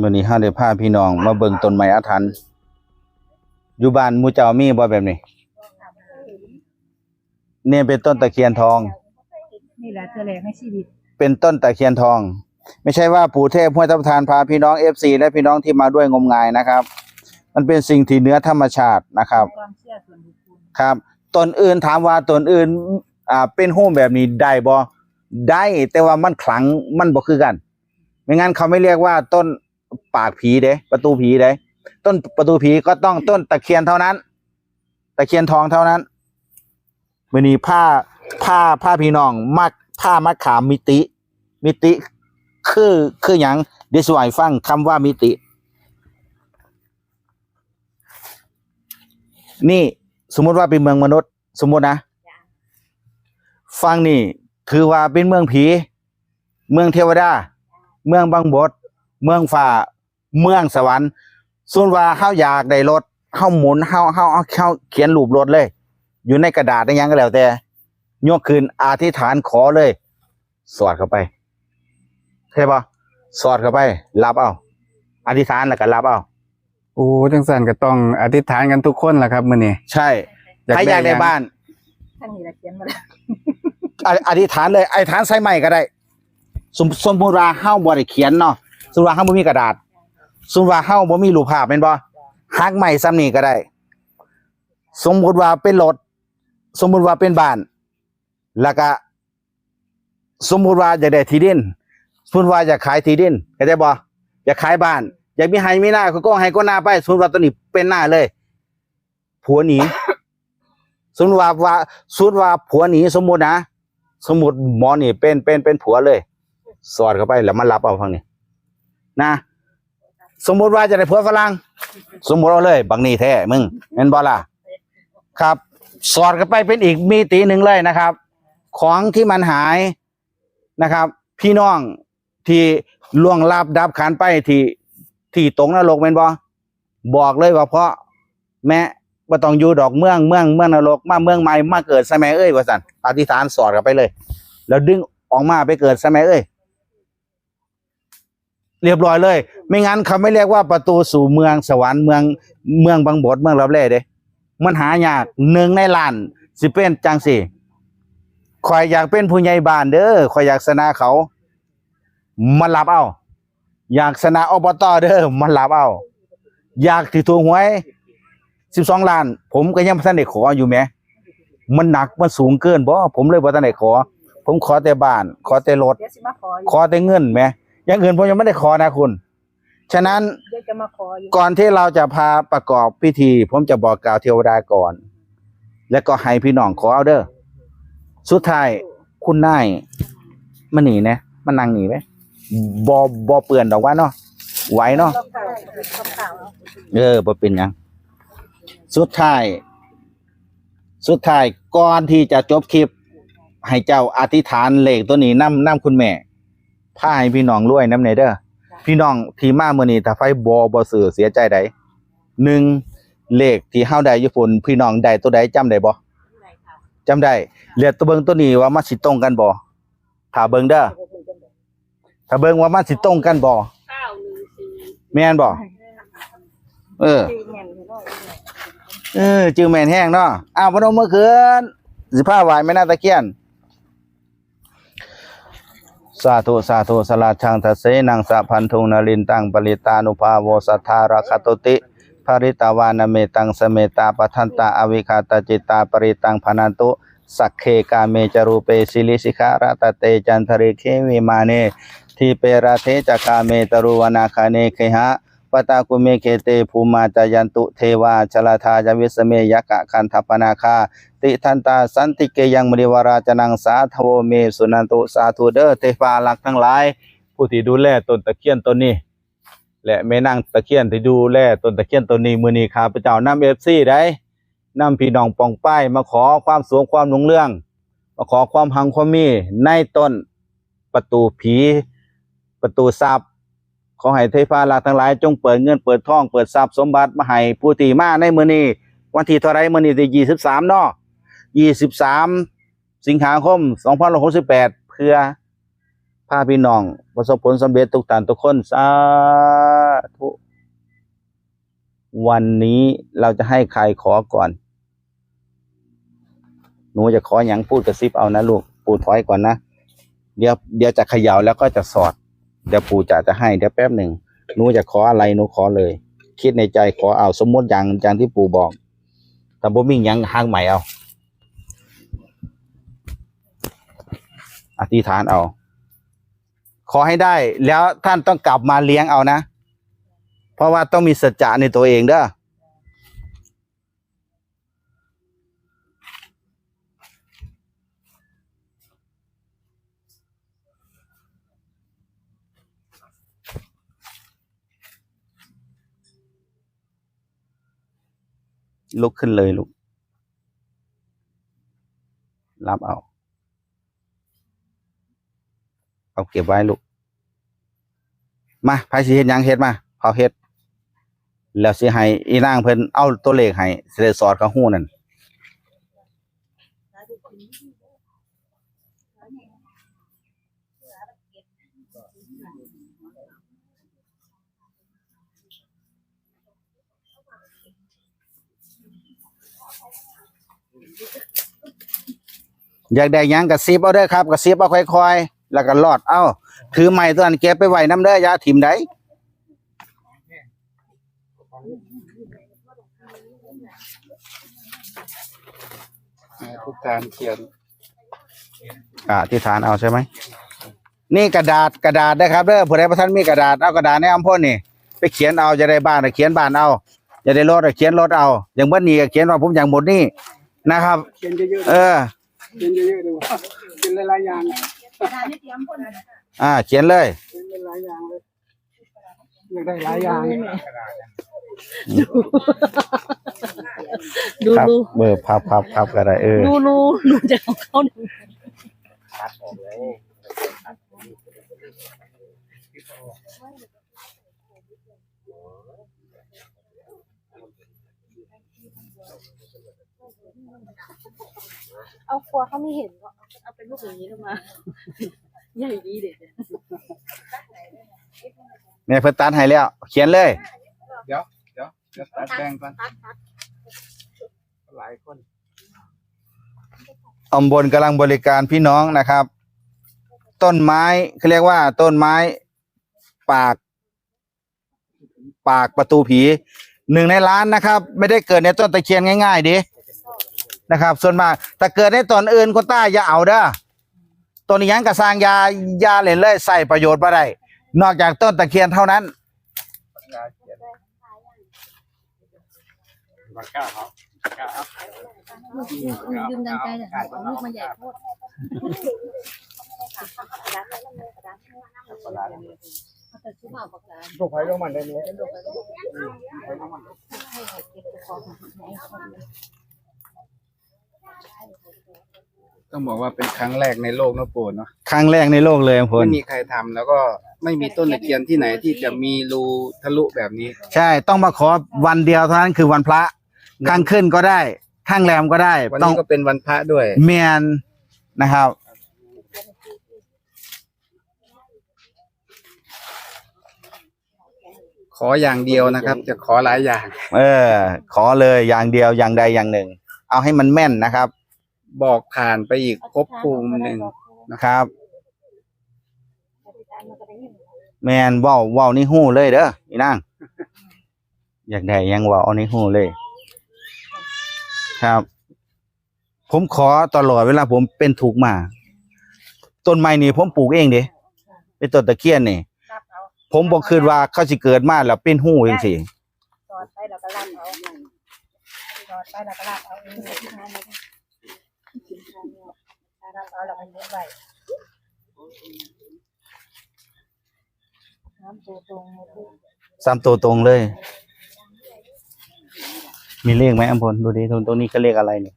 มื้อนี้เฮาได้พาพี่น้อง มาเบิ่งต้นไม้อาถรรพ์อยู่บ้านหมู่เจ้ามีบ่แบบนี้เนี่ยเป็นต้นตะเคียนทอง นี่แหละเธอแรงให้ชีวิต เป็นต้นตะเคียนทอง ไม่ใช่ว่าปู่เทพห้วยทับทานพาพี่น้อง FC และพี่น้องที่มาด้วยงมงายนะครับ มันเป็นสิ่งที่เหนือธรรมชาตินะครับความเชื่อส่วนบุคคลครับตนอื่นถามว่าตนอื่น อ่า เป็นโฮมแบบนี้ได้บ่ได้แต่ว่ามันขลังมันบ่คือกัน ไม่งั้นเขาไม่เรียกว่าต้น ปากผีเด้ ประตูผีเด้ ต้นประตูผีก็ต้องต้นตะเคียนเท่านั้น ตะเคียนทองเท่านั้นวันนี้ผ้าผ้าผ้าพี่น้องมักผ้ามัดขามมิติ มิติ คือคือหยังเดี๋ยวสวายฟังคำว่ามิติ นี่สมมุติว่าเป็นเมืองมนุษย์ สมมุตินะฟังนี่ ถือว่าเป็นเมืองผี เมืองเทวดา เมืองบังบด เมืองฝ่าเมืองสวรรค์ส่วนว่าเฮาอยากได้รถเฮาหมุนเฮาเฮาเฮาเฮาเขียนรูปรถเลย อยู่ในกระดาษได้ยังก็แล้วแต่ยกคืนอธิษฐานขอเลย สอดเข้าไปใช่ปะสอดเข้าไป รับเอาอธิษฐานแล้วก็รับเอาโอ้จังสันก็ต้องอธิษฐานกันทุกคนล่ะครับมื้อนี้ใช่อยากใครอยากได้ได้ยังบ้านท่านนี่แหละเขียนมาแล้วออธิษฐานเลยอธิษฐานใส่ไม้ก็ได้ สมสมมุติว่าเฮาบ่ได้เขียนเนาะ สมมุติว่าเฮาบ่มีกระดาษสมมุติว่าเฮาบ่มีรูปภาพแม่นบ่ฮักไม้ซ้ำนี้ก็ได้ สมมุติว่าเป็นรถสมมุติว่าเป็นบ้าน แล้วก็ สมมุติว่าอยากได้ที่ดินสมมุติว่าอยากขายที่ดินเข้าใจบ่อยากขายบ้าน อยากมีให้มีหน้าก็ก็ให้ก็หน้าไปสมมุติว่าตัวนี้เป็นหน้าเลย ผัวหนีสมมติว่าว่าสมมติว่าผัวหนีสมมุตินะสมมุติหมอนี่เป็นเป็นเป็นผัวเลย สอดเข้าไปแล้วมันรับเอาฟังนี่ นะ สมมุติว่าจะได้ผัวฝรั่งสมมุติเอาเลยบังนี่แท้มึงเห็นบ่ล่ะครับ สอดเข้าไปเป็นอีกมีตีหนึ่งเลยนะครับ ของที่มันหายนะครับ พี่น้องที่ล่วงลับดับขันไปที่ที่ตรงนรกเป็นบ่บอกเลยว่าเพราะแม่ว่าต้องอยู่ดอกเมืองเมืองเมืองนรกมาเมืองใหม่มาเกิดสมัยเอ้ยว่าสันอธิษฐานสอดกันไปเลย แล้วดึงออกมาไปเกิดสมัยเอ้ย เรียบร้อยเลย ไม่งั้นเขาไม่เรียกว่าประตูสู่เมืองสวรรค์เมืองเมืองบางบทเมืองรับแร่เด้ มันหายากหนึ่งในล้านสิเป็นจังสิคอยอยากเป็นผู้ใหญ่บ้านเด้อคอยอยากสนาเขามันรับเอา อยากสนาอบตเด้อมันรับเอา อยากที่ถูกหวยสิบสองล้าน ผมก็ยังบ่ทันได้ขออยู่แหมมันหนักมันสูงเกินบ่ผมเลยบ่ทันได้ขอ ผมขอแต่บ้าน ขอแต่รถเดี๋ยวสิมาขออยู่ขอแต่เงินแหม อย่างอื่นผมยังไม่ได้ขอนะคุณ ฉะนั้นเดี๋ยวจะมาขออยู่ก่อนที่เราจะพาประกอบพิธี ผมจะบอกกล่าวเทวดาก่อน แล้วก็ให้พี่น้องขอเอาเด้อสุดท้ายคุณนายมันหนีนะมันนั่งหนีไหมบอบอเปื่อนดอกว่าเนาะไหวเนาะ ต้องเก่าต้องเก่าเนาะเออบ่เป็นหยัง สุดท้าย สุดท้ายก่อนที่จะจบคลิป ให้เจ้าอธิษฐานเลขตัวนี้นํนํคุณแม่ พาให้พี่น้องรวยนำเนเด้อพี่น้องที่มามื้อนี้ถ้าไฟบ่บ่ซื้อเสียใจใดหนึ่งเลขที่เฮาได้อยู่พุ่นพี่น้องได้ตัวใดจำได้บ่จำได้เหลือตัวเบิ่งตัวนี้ว่ามันสิตรงกันบ่ถ้าเบิ่งเด้อถ้าเบิ่งว่ามันสิตรงกันบ่แม่นบ่เออชื่อแม่นเนาะเออจือแม่นแห้งเนาะอ้าวพนมเมื่อคืนสิผ้าไหวไม่น่าตะเคียนสาธุสาธุสลาชังทัสเสนังสะพันธุงนลินตังปริตานุภาโวสัทธาราคตุติภริตาวานเมตังสเมตาปทันตาอวิคาตจิตตาปริตังพนันตุสักเคกาเมจรูเปสิลิสิขาระตะเตจันทริเควิมาเนทีเปราเทจกาเมตรูวนาคาเนเคหะ ตากุเมเคเตภูมาจายันตุเทวาชลาธาจวิสเมยกะคันทปนาคาติทันตาสันติเกยังมริวราจนังสาทโวเมสุนันตุสาธุเดอเทพาลักทั้งหลาย ผู้ที่ดูแลต้นตะเคียนต้นนี้ และแม่นางตะเคียนที่ดูแลต้นตะเคียนต้นนี้มือนี้ข้าพเจ้านำ FC ได้นำพี่น้องปองป้ายมาขอความสูงความรุ่งเรื่อง มาขอความหังความมีในต้นประตูผี ประตูทรัพย์ ขอให้เทพาลักษ์ทั้งหลายจงเปิดเงินเปิดทองเปิดทรัพย์สมบัติมาให้ผู้ที่มาในมื้อนี้วันที่เท่าไรมื้อนี้ที่23เนาะ23สิบสามสิงหาคม2568เพื่อพาพี่น้อง ประสบผลสำเร็จทุกท่านทุกคนสาธุวันนี้เราจะให้ใครขอก่อน หนูจะขออย่างพูดกระซิบเอานะลูก ปูถอยก่อนนะ เดี๋ยวเดี๋ยวจะเขย่าแล้วก็จะสอด เดี๋ยวปู่จะจะให้เดี๋ยวแป๊บหนึ่งหนูจะขออะไรหนูขอเลย คิดในใจขอเอาสมมติอย่างอย่างที่ปู่บอกแต่บ่มิ่งยังห้างใหม่เอาอธิษฐานเอา ขอให้ได้แล้วท่านต้องกลับมาเลี้ยงเอานะ เพราะว่าต้องมีสัจจะในตัวเองเด้อ ลุกขึ้นเลยลูก รับเอา เอาเก็บไว้ลูก มาไผสิเห็ดยังเห็ดมาเผาเห็ด แล้วสิให้อีนางเพิ่นเอาตัวเลขให้เสิได้สอดกระหู้นั่น อยากได้หยังกระซิบเอาเด้อครับกระซิบเอาค่อยๆ แล้วก็ลอด เอ้า ถือไม้ตัวนั้นเก็บไปไว้น้ำเด้ออย่าถิ่มได้ทุกการเขียนอ่าที่ฐานเอาใช่ไหม นี่กระดาษกระดาษนะครับเด้อผู้ใดประท่านมีกระดาษเอากระดาษในอำพ่นนี่ ไปเขียนเอาจะได้บ้านน่ะเขียนบ้านเอาจะได้รถน่ะเขียนรถเอา อย่างเบิ้นี้ก็เขียนว่าผมอย่างหมดนี่นะครับเขียนเยอะเออๆ เขียนเยอะๆดูเขียนหลายๆอย่างกระดาษนี่เตรียมพ่นนะอ่า เขียนเลย เขียนหลายๆอย่างเลยอยากได้หลายอย่างดูครับดูเบอร์พับพับพับก็ได้เออ ดูรูดูจากของเขาดู เอาครัวเขาไม่เห็นก็เอาเป็นลูกอย่างนี้ลงมา ใหญ่ดีเด็ดแม่เพิ่นตัดให้แล้ว เขียนเลย เดี๋ยวเดี๋ยวเดี๋ยวตัดแป้งก่อนหลายคนอำบลกำลังบริการพี่น้องนะครับ ต้นไม้เขาเรียกว่า ต้นไม้ ปาก ปากประตูผีหนึ่งในล้านนะครับ ไม่ได้เกิดในต้นตะเคียนง่ายๆดิ นะครับ ส่วนมากถ้าเกิดในต้นอื่นคนใต้อย่าเอาเด้อต้นนี้ยังกระสร้างยายาเล่นเลยใส่ประโยชน์มาได้นอกจากต้นตะเคียนเท่านั้นมาก้าเขาก้าเอายืมดังใจแต่เอาลูกมาใหญ่โคตรแต่ชื่อเปล่าปากกาตกไฟลงมันได้ไหม ต้องบอกว่าเป็นครั้งแรกในโลกนะปู่เนาะครั้งแรกในโลกเลยพไม่ลมีใครทำแล้วก็ไม่มีต้นตะเคียนที่ไหนที่จะมีรูทะลุแบบนี้ ใช่ต้องมาขอวันเดียวเท่านั้นคือวันพระข้างขึ้นก็ได้ข้างแรมก็ได้ วันต้องนี้ก็เป็นวันพระด้วย เมียนนะครับ ขออย่างเดียวนะครับ จะขอหลายอย่าง เออ ขอเลยอย่างเดียวอย่างใดอย่างหนึ่ง เอาให้มันแม่นนะครับ บอกผ่านไปอีกภพภูมิหนึ่งนะครับ แมนเว้าเว้านี่หู้เลยเด้ออีนางอยากได้หยังเว้าเอานี่หู้เลย ครับ ผมขอตลอดเวลาผมเป็นถูกข์มา ต้นไม้นี่ผมปลูกเองเด้เป็นต้นตะเคียนนี่รับเอาผมบอกคืนว่าเขาสิเกิดมาแล้วเป็นหู้จังซี่จอดไปแล้วก็รับเอา จอดไปแล้วก็รับเอาเองที่ทานเลยรับเอาแล้วก็เก็บไว้น้ำตัวตรงเลยสามตัวตรงเลย มีเลขไหมอัมพลดูดิตรงตรงนี้ก็เลขอะไรเนี่ย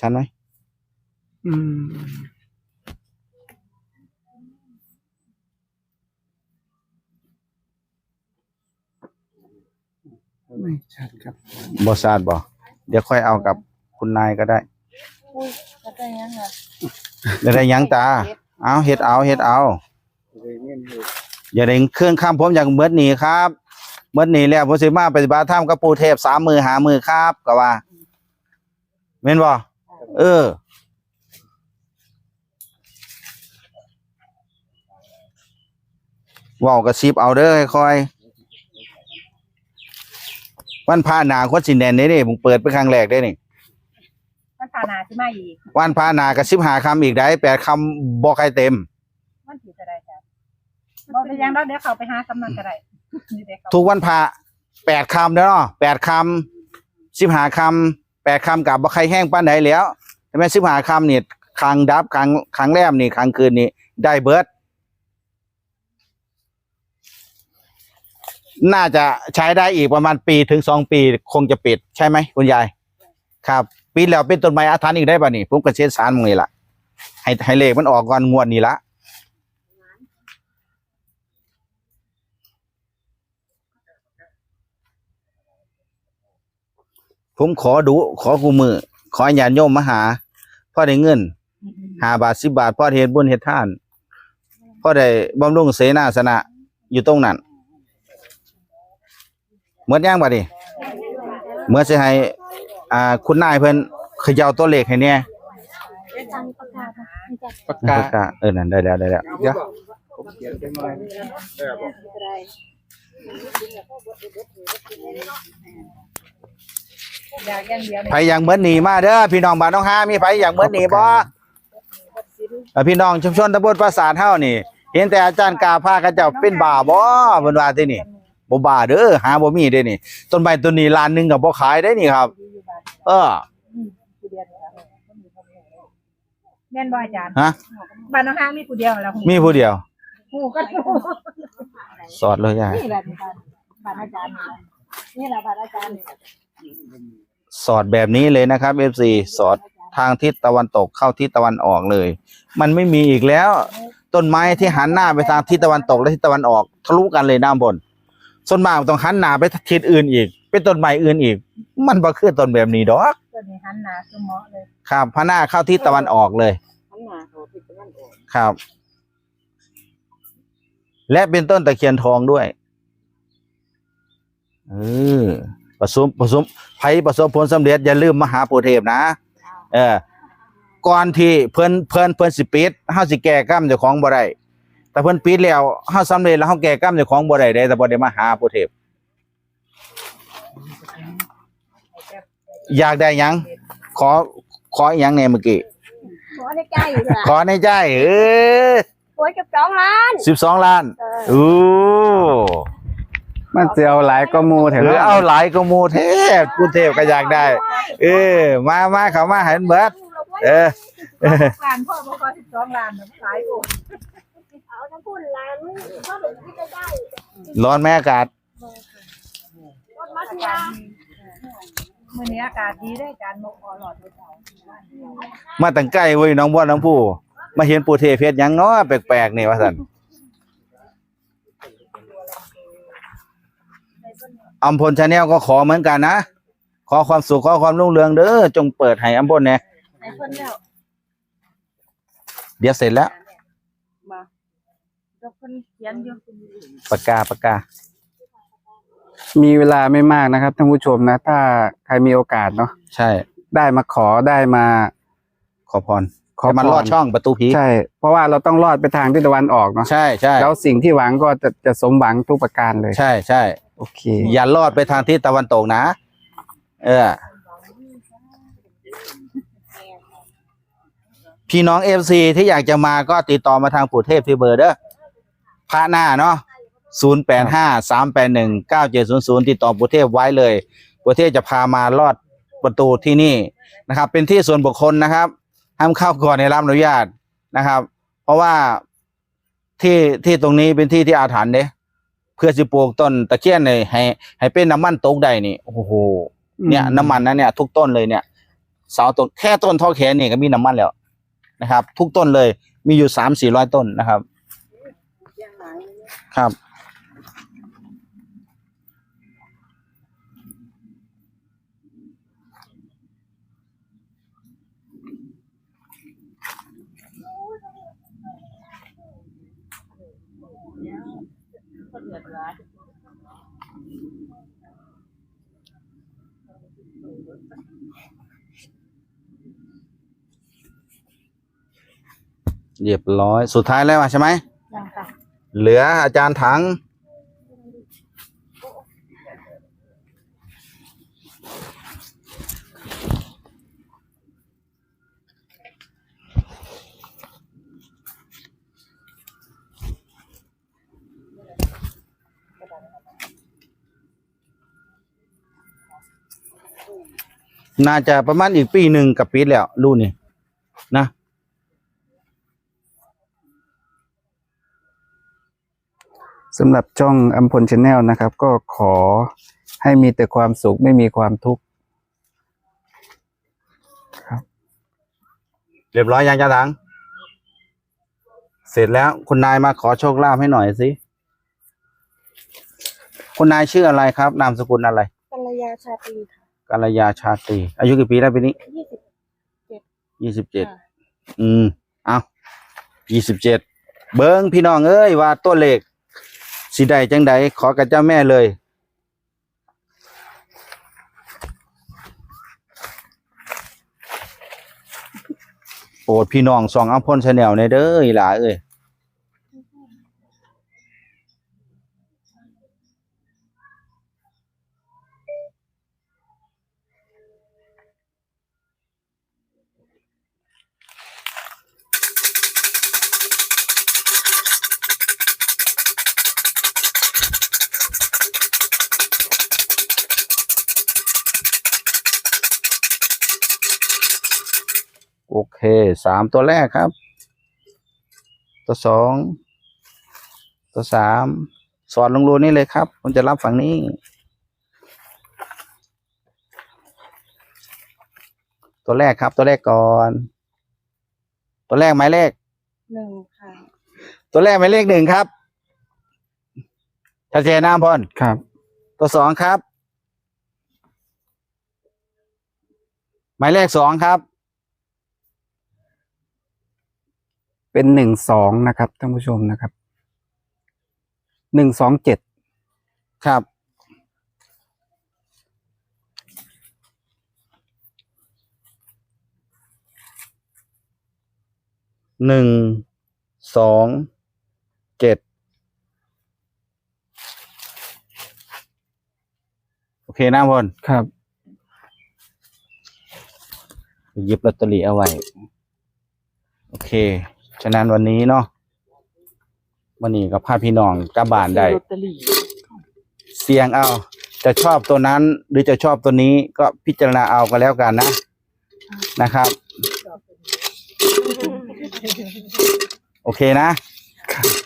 ชันไหมอืม ไม่ชัดครับบอสาดบอเดี๋ยวค่อยเอากับคุณนายก็ได้อุ้ยก็ได้ยังไงเดี๋ยวได้หยังตา เอาเฮ็ดเอาเฮ็ดเอา อย่าได้เครื่องข้ามผมอย่างเมื่อนี้ครับเมื่อนี้แล้วผมสิมาปฏิบัติธรรมกับปู่เทพสามมือหามือครับก็ว่าแม่นบ่เออเว้ากระซิบเอาเด้อค่อยๆ วันพาหนาคนสิแน่นเด้นี่ผมเปิดเป็นครั้งแรกได้นี่มันผ่านาที่มาอีกวันพาหนากระซิบหาคำอีกได้แปดคำบ่ใครเต็ม มันถือจะได้จ้ะบอกไปยังแล้วเดี๋ยวเขาไปหากำนันก็ได้นี่เดี๋ยวเขาทุกวันพระแปดคำเด้อเนาะแปดคำสิบหาคำแปดคำกับบ่ใครแห้งปานใดแล้วแต่แม่สิบหาคำนี่ครั้งดับครั้งครั้งแรมนี่ครั้งคืนนี่ได้เบิร์ด น่าจะใช้ได้อีกประมาณปีถึงสองปีคงจะปิดใช่ไหมคุณยาย ครับ ปีแล้วเป็นต้นไม้อาถรรพ์อีกได้ป่ะนี่ผมก็เช็ดสารมึงนี่ละให้ให้เลขมันออกก่อนงวดนี้ละผมขอดูขอกูมือ ขอญาติโยมมาหา พ่อได้เงินหาบาทสิบาทพ่อเฮ็ดบุญเฮ็ดทาน พ่อได้บำรุงเสนาสนะอยู่ตรงนั้น เหมือนย่างบัดนี้เมื่อสิให้อ่าคุณนายเพิ่นเขย่าตัวเลขให้เนี่ยปากกากาเออนั่นได้แล้วได้แล้วเดี๋ยวผมเขียนไปหน่อยอยากอย่างเดียวไผอย่างเหมือนหนีมาเด้อพี่น้องบ้านน้องฮามีไผอย่างเหมือนหนีบ่เออพี่น้องชุมชนตำบลปราสาทเฮานี่ เห็นแต่อาจารย์กาพาเขาเจ้าเป็นบ้าบ่เพิ่นว่าที่นี่ บ่บ้าเด้อหาบ่มีเด้นี่ ต้นไม้ต้นนี้ล้านหนึงก็บ่ขายได้นี่ครับ เออแม่นบ่อาจารย์ฮะ บ้านน้องห้างมีผู้เดียวแล้วมีผู้เดียว หูกันหูสอดเลยยายนี่แหละบ้านอาจารย์นี่แหละบ้านอาจารย์สอดแบบนี้เลยนะครับ FC สอดทางทิศตะวันตกเข้าทิศตะวันออกเลย มันไม่มีอีกแล้ว ต้นไม้ที่หันหน้าไปทางทิศตะวันตกและทิศตะวันออกทะลุกันเลยด้านบน ส่วนมากต้องหันหน้าไปทิศอื่นอีก เป็นต้นไม้อื่นอีก มันบ่คือต้นแบบนี้ดอกตัวนี้หันหน้าคือเหมาะเลยครับพระหน้าเข้าทิศตะวันออกเลย หันหน้าเขาทิศตะวันออกครับ และเป็นต้นตะเคียนทองด้วยเออประสมประสมไผประสบผลสำเร็จอย่าลืมมหาโพธิ์เทพนะ เออ ก่อนที่เพิ่นเพิ่นเพิ่นสิปิดเฮาสิแก้กรรมเจ้าของบ่ได้ แต่เพิ่นปิดแล้วเฮาสำเร็จแล้วเฮาแก้กรรมเจ้าของบ่ได้เด้แต่บ่ได้มาหาโพธิ์เทพ อยากได้หยัง ขอขออีหยังแหน่เมื่อกี้ ขอในใจอยู่ล่ะขอในใจ เออโอ้ยกับสองล้าน 12 ล้านเออ อู้มันจะเอาหลายก็มูเถหรืออะเอาหลายก็หมู่เทพกูเทพก็อยากได้ เออ มามาเข้ามาให้มันเบิด เออ ล้านพ่อพ่อสิบสองล้านน่ะหลายโอ้เอาทั้งพูดล้านก็ถึงที่จะได้ร้อนแม่อากาศ รถมัธยามื้อนี้อากาศดีได้อาจารย์มกอหลอดด้วยเจ้ามาตั้งใกล้เว้ยน้องบัวน้องผู้มาเห็นปู่เทพเฮ็ดหยังเนาะแปลกๆนี่ว่าซั่นอำพลชาแนลก็ขอเหมือนกันนะ ขอความสุขขอความรุ่งเรืองเด้อจงเปิดให้อำพลแหน่ไอ้คนแล้ว เดี๋ยวเสร็จแล้วมา เจ้าคนเขียนอยู่ปากกาปากกา มีเวลาไม่มากนะครับท่านผู้ชมนะ ถ้าใครมีโอกาสเนาะใช่ ได้มาขอได้มา ขอพรขอให้มันพรลอดช่องประตูผีใช่ เพราะว่าเราต้องรอดไปทางทิศตะวันออกเนาะใช่ใช่แล้วสิ่งที่หวังก็จะจะสมหวังทุกประการเลยใช่ใช่โอเค อย่าลอดไปทางทิศตะวันตกนะ เออ พี่น้องเอฟซีที่อยากจะมาก็ติดต่อมาทางปู่เทพที่เบอร์เด้อ พระหน้าเนาะศูนย์แปดห้าสามแปดหนึ่งเก้าเจ็ดศูนย์ศูนย์ติดต่อปู่เทพไว้เลยปู่เทพจะพามาลอดประตูที่นี่นะครับ เป็นที่ส่วนบุคคลนะครับ ห้ามเข้าก่อนในรับอนุญาตนะครับ เพราะว่าที่ที่ตรงนี้เป็นที่ที่อาถรรพ์เด้เพื่อสิปลูกต้นตะเคียนเนี่ยให้ ให้เป็นน้ำมันตกได้นี่โอ้โหเนี่ยน้ำมันนะเนี่ย ทุกต้นเลยเนี่ยเสาต้นแค่ต้นเท่อแขนนี่ก็มีน้ำมันแล้วนะครับ ทุกต้นเลยมีอยู่สามสี่ร้อยต้นนะครับ ครับเรียบร้อยสุดท้ายแล้วใช่ไหม เหลืออาจารย์ถัง น่าจะประมาณอีกปีหนึ่งกับปีแล้วรุ่นนี่นะ สำหรับช่องอัมพลชาแนลนะครับ ก็ขอให้มีแต่ความสุขไม่มีความทุกข์เรียบร้อยยังจ้าถัง เสร็จแล้วคุณนายมาขอโชคลาภให้หน่อยสิคุณนายชื่ออะไรครับ นามสกุลอะไรกัลยาชาตรีค่ะกัลยาชาตรีอายุกี่ปีแล้วปีนี้ยี่สิบยี่สิบเจ็ดอืม เอายี่สิบเจ็ดเบิ้งพี่น้องเอ้ยว่าตัวเลข สีใดจังใดขอกับเจ้าแม่เลย โปรดพี่น้องสองอัมพลชาแนลในเด้ออีหล่าเอ้ย โอเคสามตัวแรกครับ ตัวสองตัวสามสอดลงรูนี่เลยครับผมจะรับฝั่งนี้ ตัวแรกครับ ตัวแรกก่อน ตัวแรกหมายเลขหนึ่งค่ะ ตัวแรกหมายเลขหนึ่งครับชัดเจนน้ำพลครับ ตัวสองครับ หมายเลขสองครับ เป็นหนึ่งสองนะครับท่านผู้ชมนะครับหนึ่งสองเจ็ดครับ หนึ่ง สอง เจ็ด โอเคนะพลครับ หยิบลอตเตอรี่เอาไว้ โอเค ฉะนั้นวันนี้เนาะวันนี้ก็พาพี่น้องกลับบ้านได้ลอตเตอรี่เสี่ยงเอา จะชอบตัวนั้น หรือจะชอบตัวนี้ก็พิจารณาเอาก็แล้วกันนะ นะครับ โอเคนะ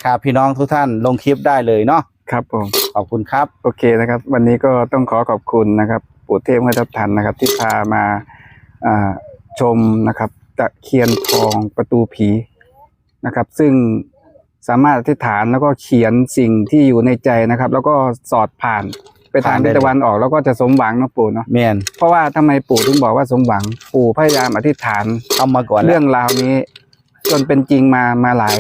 ครับพี่น้องทุกท่านลงคลิปได้เลยเนาะครับผม ขอบคุณครับ โอเคนะครับ วันนี้ก็ต้องขอขอบคุณนะครับ ปู่เทพเมื่อทับทันนะครับ ที่พามาอ่าชมนะครับตะเคียนทองประตูผี นะครับ ซึ่งสามารถอธิษฐานแล้วก็เขียนสิ่งที่อยู่ในใจนะครับ แล้วก็สอดผ่านไปทางผ่านได้ทิศตะวันออกแล้วก็จะสมหวังเนาะปู่เนาะเมียนเพราะว่าทำไมปู่ถึงบอกว่าสมหวังปู่พยายามอธิษฐานเอามาก่อนเรื่แล้อวงราวนี้ จนเป็นจริงมามาหลาย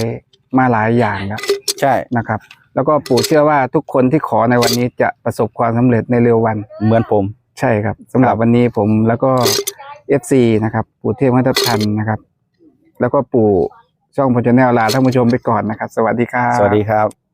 มาหลายอย่างแล้วใช่ นะครับ แล้วก็ปู่เชื่อว่าทุกคนที่ขอในวันนี้จะประสบความสำเร็จในเร็ววัน เหมือนผม ใช่ครับสำหรับวันนี้ผมแล้วก็เอฟซีนะครับ ปู่เทพมัตทันนะครับ แล้วก็ปู่ ช่องพจนแนลลาท่านผู้ชมไปก่อนนะครับ สวัสดีครับ สวัสดีครับ